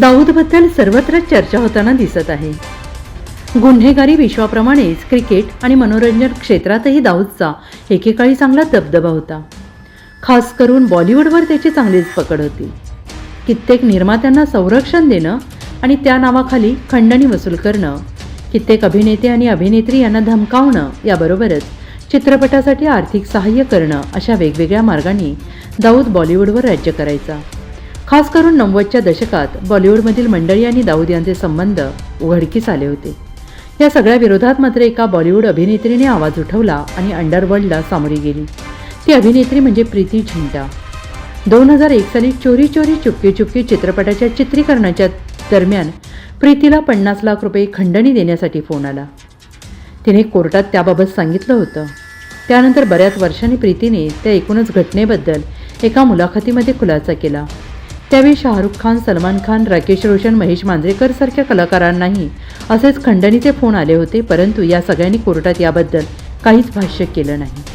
दाऊदबद्दल सर्वत्र चर्चा होताना दिसत आहे. गुन्हेगारी विश्वाप्रमाणेच क्रिकेट आणि मनोरंजन क्षेत्रातही दाऊदचा एकेकाळी चांगला दबदबा होता. खास करून बॉलिवूडवर त्याची चांगलीच पकड होती. कित्येक निर्मात्यांना संरक्षण देणं आणि त्या नावाखाली खंडणी वसूल करणं कित्येक अभिनेते आणि अभिनेत्री यांना धमकावणं याबरोबरच चित्रपटासाठी आर्थिक सहाय्य करणं अशा वेगवेगळ्या मार्गांनी दाऊद बॉलिवूडवर राज्य करायचा. खास करून नव्वदच्या दशकात बॉलिवूडमधील मंडळी आणि दाऊद यांचे संबंध उघडकीस आले होते. या सगळ्या विरोधात मात्र एका बॉलिवूड अभिनेत्रीने आवाज उठवला आणि अंडरवर्ल्डला सामोरी गेली. ती अभिनेत्री म्हणजे प्रीती झिंटा. दोन हजार एक साली चोरी चोरी चुपकी चुपकी चित्रपटाच्या चित्रीकरणाच्या दरम्यान प्रीतीला पन्नास लाख रुपये खंडणी देण्यासाठी फोन आला. तिने कोर्टात त्याबाबत सांगितलं होतं. त्यानंतर बऱ्याच वर्षांनी प्रीतीने त्या एकूणच घटनेबद्दल एका मुलाखतीमध्ये खुलासा केला. त्यावेळी शाहरुख खान सलमान खान राकेश रोशन महेश मांजरेकर सारख्या कलाकारांनाही असेच खंडणीचे फोन आले होते परंतु या सगळ्यांनी कोर्टात याबद्दल काहीच भाष्य केलं नाही.